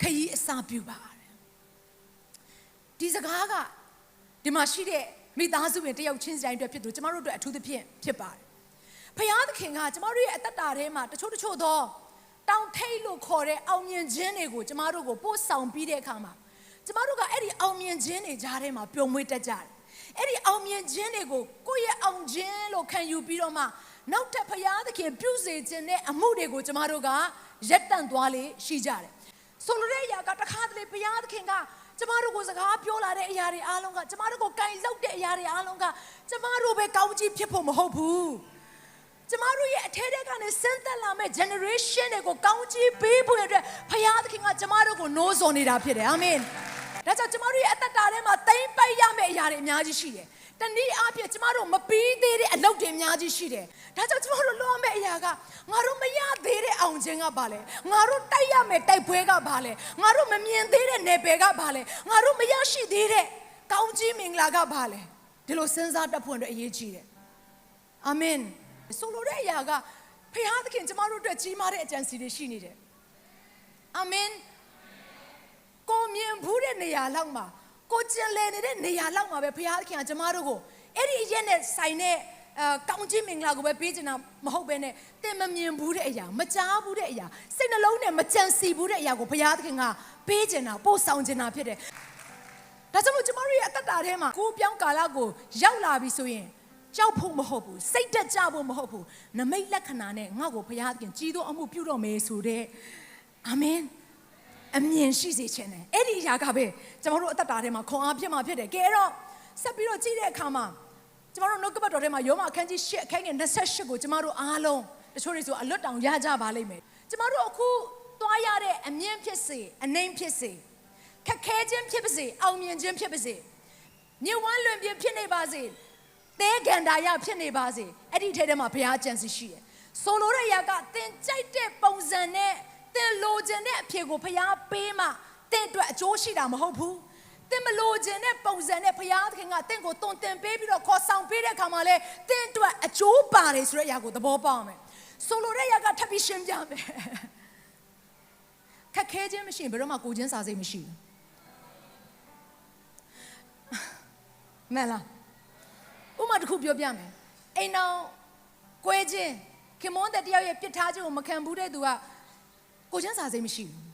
ခရီးအစာပြုပါတဲ့ဒီစကားကဒီမှာရှိတဲ့မိသားစုဝင်တယောက်ချင်းစီတိုင်းအတွက်ဖြစ်သူကျမတို့အတွက်အထူးသဖြင့်ဖြစ်ပါတယ်ဖယားသခင်ကကျမတို့ရဲ့အသက်တာထဲမှာတချို့တချို့သောတောင်ထိတ်လို့ခေါ်တဲ့အောင်မြင်ခြင်းတွေကိုကျမတို့ကိုပို့ဆောင်ပြီးတဲ့အခါမှာကျမတို့ကအဲ့ဒီအောင်မြင်ခြင်းတွေကြားထဲမှာပျော်မွေ့တတ်ကြတယ်အဲ့ဒီအောင်မြင်ခြင်းတွေကိုကိုယ့်ရဲ့အောင်ခြင်းလို့ခံယူပြီးတော့မှနောက်ထပ်ဖယားသခင်ပြုစေခြင်းနဲ့အမှုတွေကိုကျမတို့ကရက်တန့်သွားလေရှိကြတယ် ဆိုလိုတဲ့အရာကတခါတလေဖယားသခင်ကကျမတို့ကိုစကားပြောလာတဲ့အရာတွေအားလုံးကကျမတို့ကိုကင်လောက်တဲ့အရာတွေအားလုံးကကျမတို့ပဲကောင်းကြီးဖြစ်ဖို့မဟုတ်ဘူးကျမတို့ရဲ့အထဲထဲကနေဆင်းသက်လာမဲ့ generation တွေကိုကောင်းကြီးပေးဖို့ရတဲ့ဖယားသခင်ကကျမတို့ကိုနိုးစော်နေတာဖြစ်တယ်အာမင်ဒါကြောင့်ကျမတို့ရဲ့အသက်တာထဲမှာတိမ့်ပိုက်ရမယ့်အရာတွေအများကြီးရှိတယ်တနည်းအားဖြင့်ကျမတို့မပြီးသေးတဲ့အလုပ်တွေအများကြီးရှိတယ်ဒါကြောင့်ကျမတို့လုပ်ရမယ့်အရာကငါတို့မရသေးတဲ့အောင် ခြင်းကဘာလဲငါတို့တိုက်ရမယ့်တိုက်ပွဲကဘာလဲငါတို့မမြင်သေးတဲ့နယ်ပယ်ကဘာလဲငါတို့မရရှိသေးတဲ့ကောင်းကြီးမင်္ဂလာကဘာလဲဒီလိုစဉ်းစားတတ်ဖို့အတွက်အရေးကြီးတယ်အာမင်ဆိုလိုတဲ့အရာကဖခင်သခင်ကျမတို့အတွက်ကြီးမားတဲ့အကြံစီတွေရှိနေတယ်အာမင်ကိုမြင်ဘူးတဲ့နေရာလောက်မှာကိုကျင်လည်နေတဲ့နေရာလောက်မှာပဲဖခင်သခင်ကကျမတို့ကိုအဲ့ဒီရက်နဲ့ဆိုင်တဲ့ အဲကောင်းခြင်းမင်္ဂလာကိုပဲပေးချင်တာမဟုတ်ပဲနဲ့တင်မမြင်ဘူးတဲ့အရာမကြားဘူးတဲ့အရာစိတ်နှလုံးနဲ့မကြံစီဘူးတဲ့အရာကိုဘုရားသခင်ကပေးချင်တာပို့ဆောင်ချင်တာဖြစ်တယ်ဒါကြောင့်မို့ကျမတို့ရဲ့အသက်တာထဲမှာကိုယ်ပြောင်းကာလကိုရောက်လာပြီဆိုရင်ကြောက်ဖို့မဟုတ်ဘူးစိတ်တက်ကြဖို့မဟုတ်ဘူးနမိတ်လက္ခဏာနဲ့ငါ့ကိုဘုရားသခင်ကြီးသောအမှုပြုတော်မယ်ဆိုတဲ့အာမင်အမြင်ရှိစေခြင်းနဲ့အဲ့ဒီအရာကပဲကျွန်တော်တို့အသက်တာထဲမှာခွန်အားဖြစ်မှာဖြစ်တယ်ကဲအဲ့တော့ဆက်ပြီးတော့ကြည့်တဲ့အခါမှာ ကျမတို့နှုတ်ကပတ်တော်ထဲမှာယောမအခန်းကြီး၈အခန်းငယ်28ကိုကျမတို့အားလုံးတချို့တွေဆိုအလွတ်တောင်ရကြပါလိမ့်မယ်ကျမတို့အခုသွားရတဲ့အမြင်ဖြစ်စေအနှိမ်ဖြစ်စေခက်ခဲခြင်းဖြစ်ပါစေအောင်မြင်ခြင်းဖြစ်ပါစေမြေဝမ်းလွင်ပြင်းဖြစ်နေပါစေသဲကန္တာရဖြစ်နေပါစေအဲ့ဒီထဲထဲမှာဘုရားကြံစီရှိတယ်ဆိုလိုတဲ့ຢာကသင်ကြိုက်တဲ့ပုံစံနဲ့သင်လိုချင်တဲ့အဖြေကိုဘုရားပေးမှသင်အတွက်အကျိုးရှိတာမဟုတ်ဘူး သင်မလိုချင်တဲ့ပုံစံနဲ့ဘုရားသခင်ကသင်ကိုတုံတင်ပေးပြီးတော့ခေါ်ဆောင်ပေးတဲ့အခါမှာလေသင်အတွက်အကျိုးပါတယ်ဆိုတဲ့အရာကိုသဘောပေါက်မယ်ဆိုလိုတဲ့ຢာကထပ်ပြီးရှင်းပြမယ်ခက်ခဲခြင်းမရှိရင်ဘယ်တော့မှကိုချင်းစာစိတ်မရှိဘူးမှန်လားဥပမာတစ်ခုပြောပြမယ်အိမ်တော်ကွဲခြင်းခင်မွန်းတဲ့တယောက်ရဲ့ပြစ်ထားခြင်းကိုမခံဘူးတဲ့သူကကိုချင်းစာစိတ်မရှိဘူး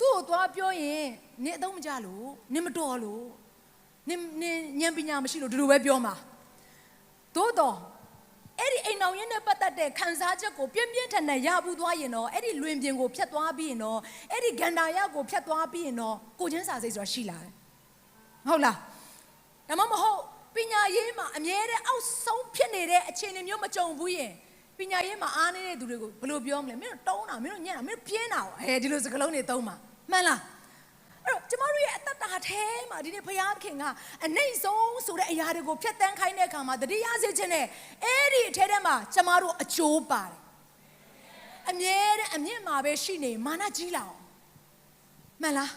သူ့ကိုသွားပြောရင်နင်အသုံးမကျလို့နင်မတော်လို့နင်နင်ဉာဏ်ပညာမရှိလို့ဒီလိုပဲပြောမှာသို့တော့အဲ့ဒီအိမ်တော်ရင်းနဲ့ပတ်သက်တဲ့ခံစားချက်ကိုပြင်းပြင်းထန်ထန်ရဘူးသွားရင်တော့အဲ့ဒီလွင်ပြင်ကိုဖြတ်သွားပြီးရင်တော့အဲ့ဒီဂန္ဓာရကိုဖြတ်သွားပြီးရင်တော့ကိုချင်းစာစိတ်ဆိုတာရှိလာတယ်ဟုတ်လားဒါမှမဟုတ်ပညာရေးမှာအမြဲတမ်းအောက်ဆုံးဖြစ်နေတဲ့အခြေအနေမျိုးမကြုံဘူးရင်ပညာရေးမှာအားနေတဲ့သူတွေကိုဘယ်လိုပြောမလဲမင်းတို့တုံးတာမင်းတို့ညံ့တာမင်းတို့ပြင်းတာဟဲဒီလိုစကားလုံးတွေသုံးမှာ မှန်လားအဲ့တော့ကျမတို့ရဲ့အသက်တာထဲမှာဒီနေ့ဘုရားခင်ကအနိုင်ဆုံးဆိုတဲ့အရာတွေကိုဖျက်ဆီးခိုင်းတဲ့အခါမှာတတိယစေခြင်းနဲ့အဲ့ဒီအထဲထဲမှာကျမတို့အကျိုးပါတယ်အမြဲတမ်းအမြင့်မှာပဲရှိနေမာနကြီးလာအောင်မှန်လား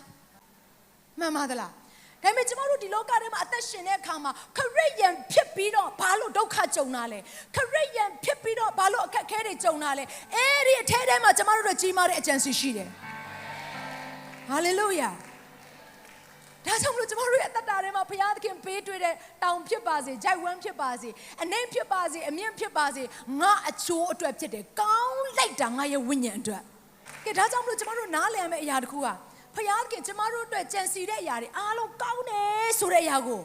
မှန်ပါသလားဒါပေမဲ့ကျမတို့ဒီလောကထဲမှာအသက်ရှင်တဲ့အခါမှာခရစ်ယာန်ဖြစ်ပြီးတော့ဘာလို့ဒုက္ခကြုံတာလဲခရစ်ယာန်ဖြစ်ပြီးတော့ဘာလို့အခက်အခဲတွေကြုံတာလဲအဲ့ဒီအထဲထဲမှာကျမတို့တို့ကြီးမားတဲ့အကြံစီရှိတယ် ဟာလေလုယာဒါကြောင့်မလို့ကျမတို့ရဲ့အသက်တာထဲမှာဘုရားသခင်ပေးတွေ့တဲ့တောင်ဖြစ်ပါစေ၊ဂျိုက်ဝမ်းဖြစ်ပါစေ၊အနှိမ့်ဖြစ်ပါစေ၊အမြင့်ဖြစ်ပါစေငါအချိုးအတွက်ဖြစ်တယ်ကောင်းလိုက်တာငါရဲ့ဝိညာဉ်အတွက်ကဲဒါကြောင့်မလို့ကျမတို့နားလည်ရမယ့်အရာတစ်ခုကဖယားခင်ကျမတို့အတွက်ကြံစီတဲ့အရာတွေအားလုံးကောင်းတယ်ဆိုတဲ့အရာကို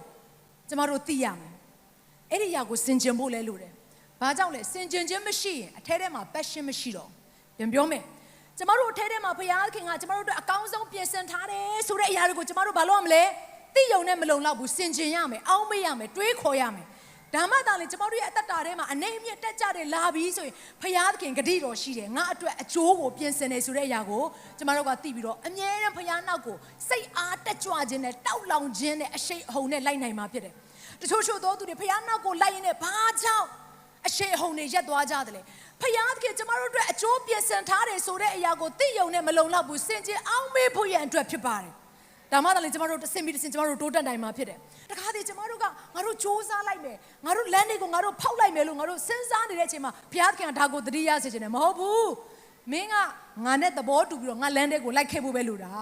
ကျမတို့သိရမယ်။အဲ့ဒီအရာကိုစင်ကြင်ဖို့လဲလိုတယ်။ဘာကြောင့်လဲစင်ကြင်ခြင်းမရှိရင်အထဲထဲမှာ passion မရှိတော့ပြန်ပြောမယ်။ ကျမတို့အထဲထဲမှာဖယားခင်ကကျမတို့အတွက်အကောင်းဆုံးပြင်ဆင်ထားတယ်ဆိုတဲ့အရာတွေကိုကျမတို့ဘာလို့ရမလဲ။သိယုံနဲ့မလုံလောက်ဘူးစင်ကြင်ရမယ်။အောင်းမေးရမယ်။တွေးခေါ်ရမယ်။ဒါမှသာလေကျမတို့ရဲ့အသက်တာထဲမှာအနေအမြင့်တက်ကြတယ်လာပြီးဆိုရင်ဖယားသခင်ဂတိတော်ရှိတယ်ငါအတွက်အကျိုးကိုပြင်ဆင်နေဆိုတဲ့အရာကိုကျမတို့ကသိပြီးတော့အမြဲတမ်းဖယားနောက်ကိုစိတ်အားတက်ကြွခြင်းနဲ့တောက်လောင်ခြင်းနဲ့အရှိန်အဟုန်နဲ့လိုက်နိုင်မှာဖြစ်တယ်တချို့ချို့သောသူတွေဖယားနောက်ကိုလိုက်ရင်လည်းဘာကြောင့်အရှိန်အဟုန်တွေရက်သွားကြတယ်လေ ဖယားသခင်ကျမတို့အတွက်အကျိုးပြင်ဆင်ထားတယ်ဆိုတဲ့အရာကိုသိယုံနဲ့မလုံလောက်ဘူးစင်ကြင်အောင်မေးဖို့ရန်အတွက်ဖြစ်ပါတယ်ဒါမှလည်းကျမတို့တစ်ဆင့်ပြီးတစ်ဆင့်ကျမတို့တိုးတက်နိုင်မှာဖြစ်တယ်။တခါတည်းကျမတို့ကငါတို့စ조사လိုက်မယ်။ငါတို့လမ်းတွေကိုငါတို့ဖောက်လိုက်မယ်လို့ငါတို့စဉ်းစားနေတဲ့အချိန်မှာဘုရားသခင်ကဒါကိုတတိယစေချင်တယ်မဟုတ်ဘူး။မင်းကငါနဲ့သဘောတူပြီးတော့ငါလမ်းတဲ့ကိုလိုက်ခဲ့ဖို့ပဲလို့တာ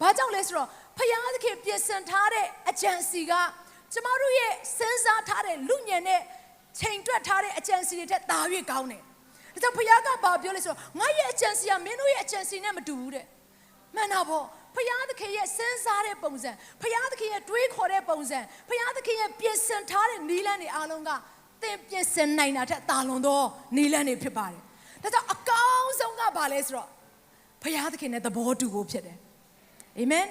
ဘာကြောင့်လဲဆိုတော့ဖယားသခင်ပြင်ဆင်ထားတဲ့အကြံစီကကျမတို့ရဲ့စဉ်းစားထားတဲ့လူညံတဲ့ချိန်တွက်ထားတဲ့အကြံစီတွေထက်သာ၍ကောင်းတယ် ဒါကြောင့်ဖယားကဘာပြောလဲဆိုတော့ငါရဲ့အကြံစီကမင်းတို့ရဲ့အကြံစီနဲ့မတူဘူးတဲ့မှန်တာပေါ့ဖယားသခင်ရဲ့စဉ်းစားတဲ့ပုံစံဖယားသခင်ရဲ့တွေးခေါ်တဲ့ပုံစံဖယားသခင်ရဲ့ပြင်ဆင်ထားတဲ့နီလန်းတွေအားလုံးကသင်ပြင်ဆင်နိုင်တာထက်သာလွန်သောနီလန်းတွေဖြစ်ပါတယ်ဒါကြောင့်အကောင်းဆုံးကဘာလဲဆိုတော့ဖယားသခင်နဲ့သဘောတူဖို့ဖြစ်တယ်အာမင်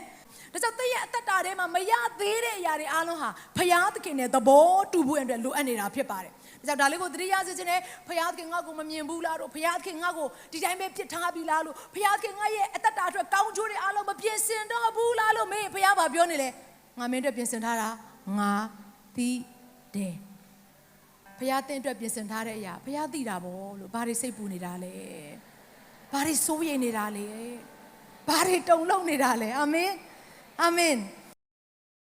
ဒါကြောင့်တည့်ရဲ့အသက်တာထဲမှာမရသေးတဲ့အရာတွေအားလုံးဟာဖယားသခင်နဲ့သဘောတူဖို့အတွက်လိုအပ်နေတာဖြစ်ပါတယ်။ဒါ ကြောင့်ဒါလေးကိုသတိရစေခြင်းနဲ့ဖယားသခင်ငါ့ကိုမမြင်ဘူးလားလို့ဖယားသခင်ငါ့ကိုဒီတိုင်းပဲပြစ်ထားပြီလားလို့ဖယားသခင်ငါရဲ့အသက်တာအတွက်ကောင်းကျိုးတွေအားလုံးမပြင်ဆင်တော့ဘူးလားလို့မင်းဖယားဘာပြောနေလဲ။ငါမင်းအတွက်ပြင်ဆင်ထားတာငါသိတယ်။ဖယားတင်းအတွက်ပြင်ဆင်ထားတဲ့အရာဖယားသိတာပေါ့လို့ဘာတွေစိတ်ပူနေတာလဲ။ဘာတွေစိုးရိမ်နေတာလဲ။ဘာတွေတုန်လှုပ်နေတာလဲ။အာမင်။အာမင်။